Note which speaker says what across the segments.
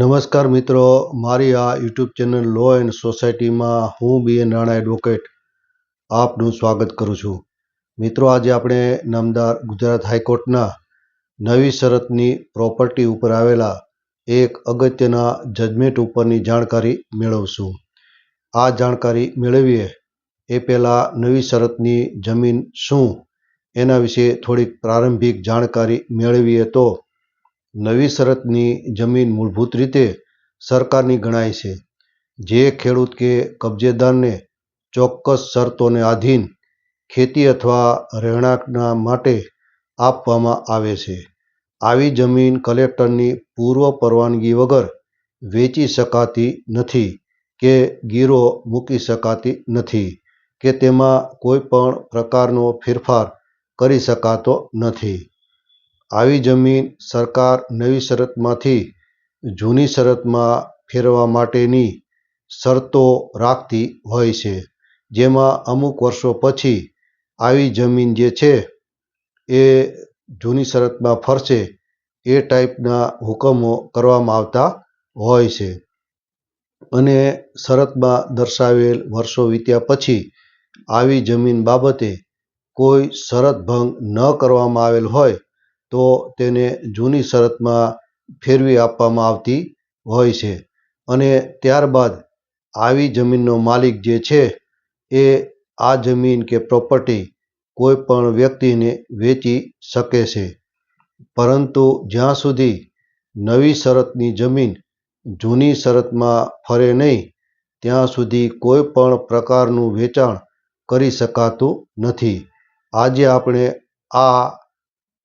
Speaker 1: નમસ્કાર મિત્રો, મારી આ યુટ્યુબ ચેનલ લો એન્ડ સોસાયટીમાં હું બી એન રાણા એડવોકેટ આપનું સ્વાગત કરું છું. મિત્રો, આજે આપણે નામદાર ગુજરાત હાઈકોર્ટના નવી શરતની પ્રોપર્ટી ઉપર આવેલા એક અગત્યના જજમેન્ટ ઉપરની જાણકારી મેળવશું. આ જાણકારી મેળવીએ એ પહેલાં નવી શરતની જમીન શું, એના વિશે થોડીક પ્રારંભિક જાણકારી મેળવીએ તો નવી શરતની જમીન મૂળભૂત રીતે સરકારની ગણાય છે. જે ખેડૂત કે કબજેદારને ચોક્કસ શરતોને આધીન ખેતી અથવા રહેણાંકના માટે આપવામાં આવે છે. આવી જમીન કલેક્ટરની પૂર્વ પરવાનગી વગર વેચી શકાતી નથી કે ગીરો મૂકી શકાતી નથી કે તેમાં કોઈ પણ પ્રકારનો ફેરફાર કરી શકાતો નથી. આવી જમીન સરકાર નવી શરતમાંથી જૂની શરતમાં ફેરવવા માટેની શરતો રાખતી હોય છે. જેમાં અમુક વર્ષો પછી આવી જમીન જે છે એ જૂની શરતમાં ફરશે એ ટાઈપના હુકમો કરવામાં આવતા હોય છે. અને શરતમાં દર્શાવેલ વર્ષો વીત્યા પછી આવી જમીન બાબતે કોઈ શરત ભંગ ન કરવામાં આવેલ હોય તો તેને જૂની શરતમાં ફેરવી આપવામાં આવતી હોય છે. અને ત્યારબાદ આવી જમીનનો માલિક જે છે, એ આ જમીન કે પ્રોપર્ટી કોઈ પણ વ્યક્તિને વેચી શકે છે. પરંતુ જ્યાં સુધી નવી શરતની જમીન જૂની શરતમાં ફરે નહીં, ત્યાં સુધી કોઈ પણ પ્રકારનું વેચાણ કરી શકાતું નથી. આજે આપણે આ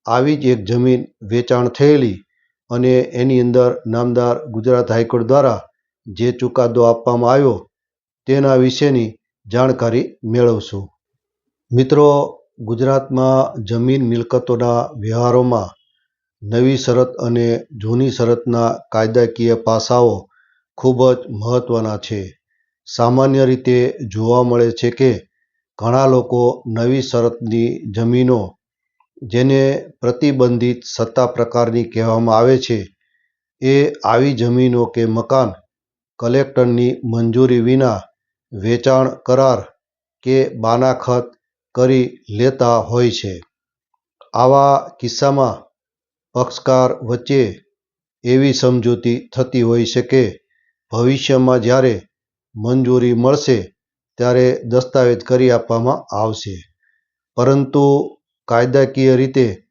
Speaker 1: આવી જ એક જમીન વેચાણ થયેલી અને એની અંદર નામદાર ગુજરાત હાઈકોર્ટ દ્વારા જે ચુકાદો આપવામાં આવ્યો તેના વિશેની જાણકારી મેળવશું. મિત્રો, ગુજરાતમાં જમીન મિલકતોના વ્યવહારોમાં નવી શરત અને જૂની શરતના કાયદાકીય પાસાઓ ખૂબ જ મહત્ત્વના છે. સામાન્ય રીતે જોવા મળે છે કે ઘણા લોકો નવી શરતની જમીનો જેને પ્રતિબંધિત સત્તા પ્રકારની કહેવામાં આવે છે, એ આવી જમીનો કે મકાન કલેક્ટરની મંજૂરી વિના વેચાણ, કરાર કે બાનાખત કરી લેતા હોય છે. આવા કિસ્સામાં પક્ષકાર વચ્ચે એવી સમજૂતી થતી હોય છે કે ભવિષ્યમાં જ્યારે મંજૂરી મળશે ત્યારે દસ્તાવેજ કરી આપવામાં આવશે. પરંતુ કાયદાકીય રીતે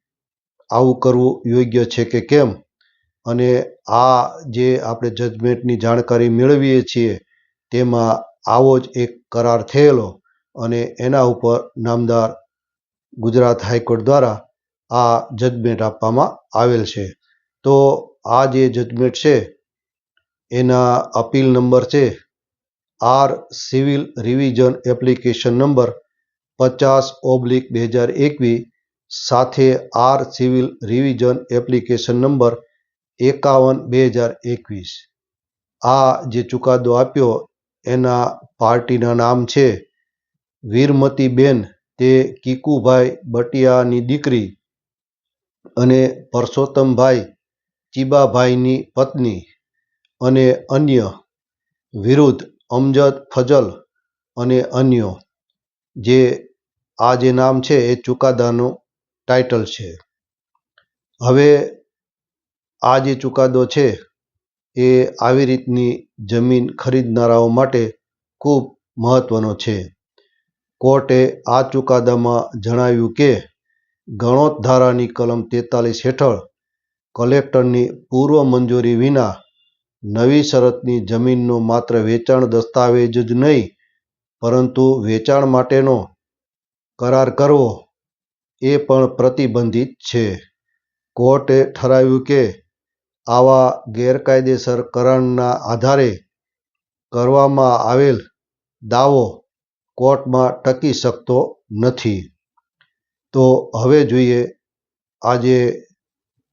Speaker 1: આવું કરવું યોગ્ય છે કે કેમ? અને આ જે આપણે જજમેન્ટની જાણકારી મેળવીએ છીએ, તેમાં આવો જ એક કરાર થયેલો અને એના ઉપર નામદાર ગુજરાત હાઈકોર્ટ દ્વારા આ જજમેન્ટ આપવામાં આવેલ છે. તો આ જે જજમેન્ટ છે, એના અપીલ નંબર છે, R civil revision application number પચાસ ઓબ્લિક બે હજાર એકવીસ સાથે R civil revision application number એકાવન બે હજાર એકવીસ. આ જે ચુકાદો આપ્યો એના પાર્ટીના નામ છે વીરમતીબેન તે કીકુભાઈ બટિયાની દીકરી અને પરસોત્તમભાઈ ચીબાભાઈની પત્ની અને અન્ય વિરુદ્ધ અમજદ ફજલ અને અન્યો જે આ જે નામ છે એ ચુકાદાનું ટાઇટલ છે. હવે આ જે ચુકાદો છે એ આવી રીતની જમીન ખરીદનારાઓ માટે ખૂબ મહત્ત્વનો છે. કોર્ટે આ ચુકાદામાં જણાવ્યું કે ગણોત ધારાની કલમ તેતાલીસ હેઠળ કલેક્ટરની પૂર્વ મંજૂરી વિના નવી શરતની જમીનનો માત્ર વેચાણ દસ્તાવેજ જ નહીં, પરંતુ વેચાણ માટેનો કરાર કરવો એ પણ પ્રતિબંધિત છે. કોર્ટે ઠરાવ્યું કે આવા ગેરકાયદેસર કરારના આધારે કરવામાં આવેલ દાવો કોર્ટમાં ટકી શકતો નથી. તો હવે જોઈએ આજે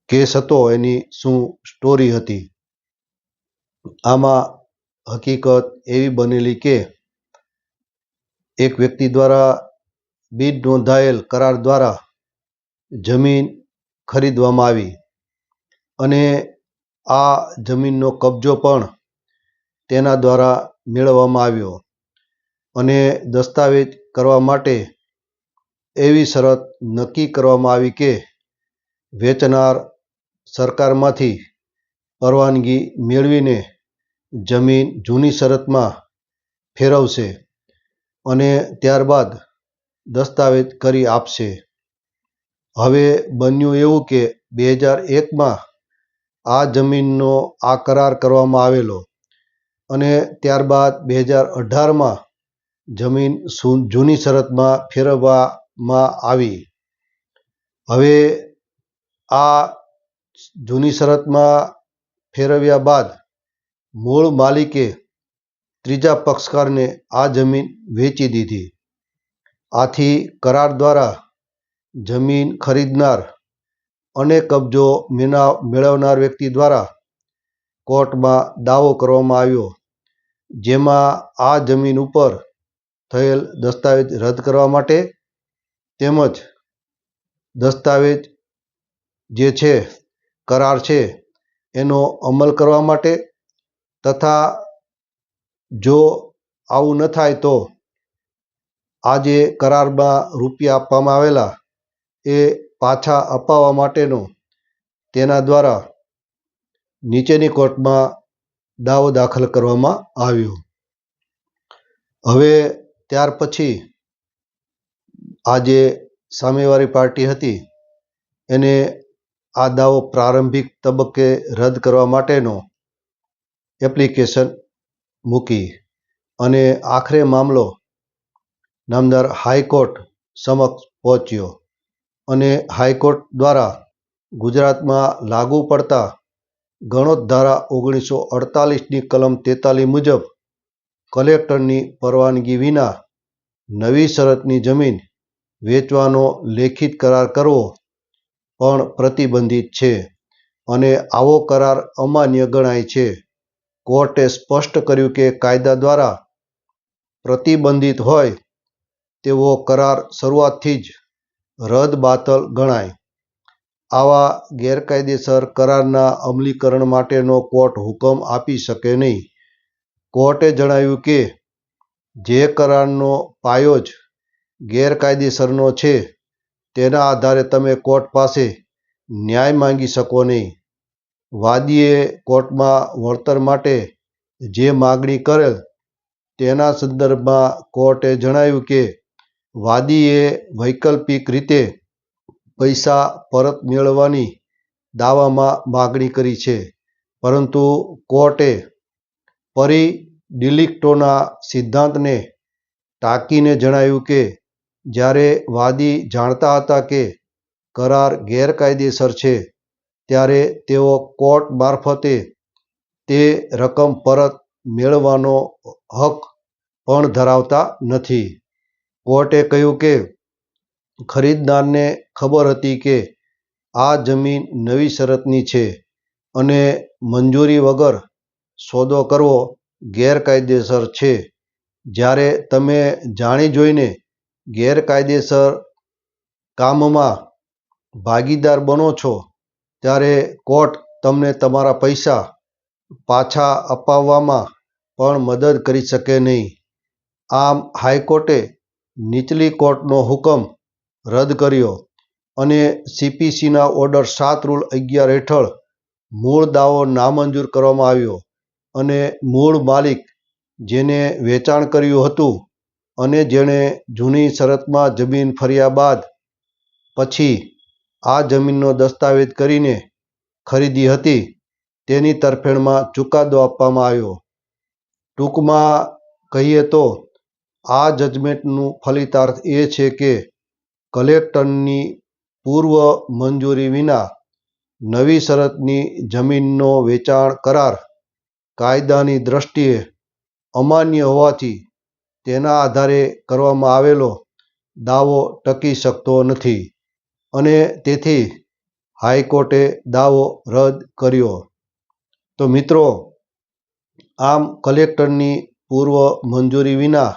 Speaker 1: કેસ હતો એની શું સ્ટોરી હતી. આમાં હકીકત એવી બનેલી કે એક વ્યક્તિ દ્વારા બિન નોંધાયેલ કરાર દ્વારા જમીન ખરીદવામાં આવી અને આ જમીનનો કબજો પણ તેના દ્વારા મેળવવામાં આવ્યો અને દસ્તાવેજ કરવા માટે એવી શરત નક્કી કરવામાં આવી કે વેચનાર સરકારમાંથી પરવાનગી મેળવીને જમીન જૂની શરતમાં ફેરવશે અને ત્યારબાદ દસ્તાવેજ કરી આપશે. હવે બન્યું એવું કે બે હજાર એકમાં આ જમીનનો આ કરાર કરવામાં આવેલો અને ત્યારબાદ બે હજાર અઢારમાં જમીન જૂની શરતમાં ફેરવવામાં આવી. હવે આ જૂની શરતમાં ફેરવ્યા બાદ મૂળ માલિકે ત્રીજા પક્ષકારને આ જમીન વેચી દીધી. આથી કરાર દ્વારા જમીન ખરીદનાર અને કબજો મેના, મેળવનાર વ્યક્તિ દ્વારા કોર્ટમાં દાવો કરવામાં આવ્યો, જેમાં આ જમીન ઉપર થયેલ દસ્તાવેજ રદ કરવા માટે તેમજ દસ્તાવેજ જે છે, કરાર છે, એનો અમલ કરવા માટે તથા જો આવું ન થાય તો આ જે કરારમાં રૂપિયા આપવામાં આવેલા એ પાછા અપાવવા માટેનો તેના દ્વારા નીચેની કોર્ટમાં દાવો દાખલ કરવામાં આવ્યો. હવે ત્યાર પછી આ જે સામેવાળી પાર્ટી હતી. એને આ દાવો પ્રારંભિક તબક્કે રદ કરવા માટેનો એપ્લિકેશન મૂકી અને આખરે મામલો નામદાર હાઈકોર્ટ સમક્ષ પહોંચ્યો અને હાઈકોર્ટ દ્વારા ગુજરાતમાં લાગુ પડતા ગણોત ધારા ઓગણીસો અડતાલીસની કલમ તેતાલીસ મુજબ કલેક્ટરની પરવાનગી વિના નવી શરતની જમીન વેચવાનો લેખિત કરાર કરવો પણ પ્રતિબંધિત છે અને આવો કરાર અમાન્ય ગણાય છે. કોર્ટે સ્પષ્ટ કર્યું કે કાયદા દ્વારા પ્રતિબંધિત હોય તેવો કરાર શરૂઆતથી જ રદ બાતલ ગણાય. આવા ગેરકાયદેસર કરારના અમલીકરણ માટેનો કોર્ટ હુકમ આપી શકે નહીં. કોર્ટે જણાવ્યું કે, જે કરારનો પાયો જ ગેરકાયદેસરનો છે, તેના આધારે તમે કોર્ટ પાસે ન્યાય માંગી શકો નહીં. વાદીએ કોર્ટમાં વળતર માટે જે માગણી કરેલ, તેના સંદર્ભમાં કોર્ટે જણાવ્યું કે વાદીએ વૈકલ્પિક રીતે પૈસા પરત મેળવવાની દાવામાં માગણી કરી છે. પરંતુ કોર્ટે પરી ડિલિક્ટોના સિદ્ધાંતને ટાંકીને જણાવ્યું કે, જ્યારે વાદી જાણતા હતા કે કરાર ગેરકાયદેસર છે, ત્યારે તેઓ કોર્ટ મારફતે તે રકમ પરત મેળવવાનો હક પણ ધરાવતા નથી. કોર્ટે કહ્યું કે ખરીદદારને ખબર હતી કે આ જમીન નવી શરતની છે અને મંજૂરી વગર સોદો કરવો ગેરકાયદેસર છે. જ્યારે તમે જાણી જોઈને ગેરકાયદેસર કામમાં ભાગીદાર બનો છો, ત્યારે કોર્ટ તમને તમારા પૈસા પાછા અપાવવામાં પણ મદદ કરી શકે નહીં. આમ હાઈકોર્ટે નીચલી કોર્ટનો હુકમ રદ કર્યો અને સીપીસીના ઓર્ડર સાત રૂલ અગિયાર હેઠળ મૂળ દાવો નામંજૂર કરવામાં આવ્યો અને મૂળ માલિક જેને વેચાણ કર્યું હતું અને જેણે જૂની શરતમાં જમીન ફર્યા બાદ પછી આ જમીનનો દસ્તાવેજ કરીને ખરીદી હતી, તેની તરફેણમાં ચુકાદો આપવામાં આવ્યો. ટૂંકમાં કહીએ તો આ જજમેન્ટનું ફલિતાર્થ એ છે કે કલેક્ટરની પૂર્વ મંજૂરી વિના નવી શરતની જમીનનો વેચાણ કરાર કાયદાની દ્રષ્ટિએ અમાન્ય હોવાથી તેના આધારે કરવામાં આવેલો દાવો ટકી શકતો નથી અને તેથી હાઈકોર્ટે દાવો રદ કર્યો. તો મિત્રો, આમ કલેક્ટરની પૂર્વ મંજૂરી વિના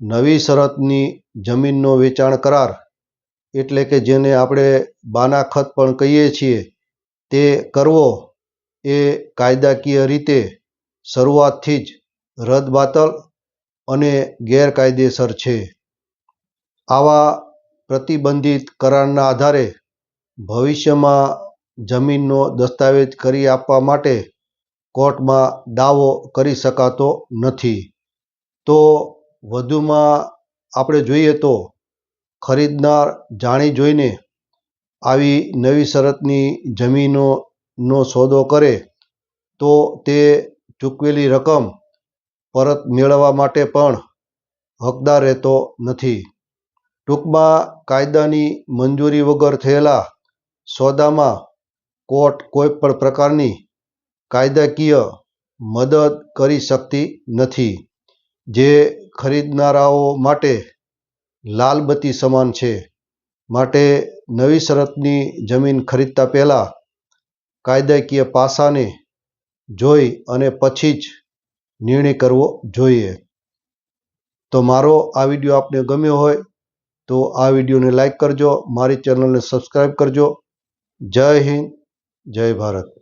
Speaker 1: નવી શરતની જમીનનો વેચાણ કરાર, એટલે કે જેને આપણે બાના ખત પણ કહીએ છીએ, તે કરવો એ કાયદાકીય રીતે શરૂઆતથી જ રદબાતલ અને ગેરકાયદેસર છે. આવા પ્રતિબંધિત કરારના આધારે ભવિષ્યમાં જમીનનો દસ્તાવેજ કરી આપવા માટે કોર્ટમાં દાવો કરી શકાતો નથી. તો વધુમાં આપણે જોઈએ તો ખરીદનાર જાણી જોઈને આવી નવી શરતની જમીનોનો સોદો કરે તો તે ચૂકવેલી રકમ પરત મેળવવા માટે પણ હકદાર રહેતો નથી. ટૂંકમાં કાયદાની મંજૂરી વગર થયેલા સોદામાં કોર્ટ કોઈ પણ પ્રકારની કાયદાકીય મદદ કરી શકતી નથી, જે ખરીદનારાઓ માટે લાલબત્તી સમાન છે. માટે નવી શરતની જમીન ખરીદતા પહેલાં કાયદાકીય પાસાને જોઈ અને પછી જ નિર્ણય કરવો જોઈએ. તો મારો આ વીડિયો આપને ગમ્યો હોય તો આ વિડીયોને લાઈક કરજો, મારી ચેનલને સબસ્ક્રાઈબ કરજો. જય હિન્દ, જય ભારત.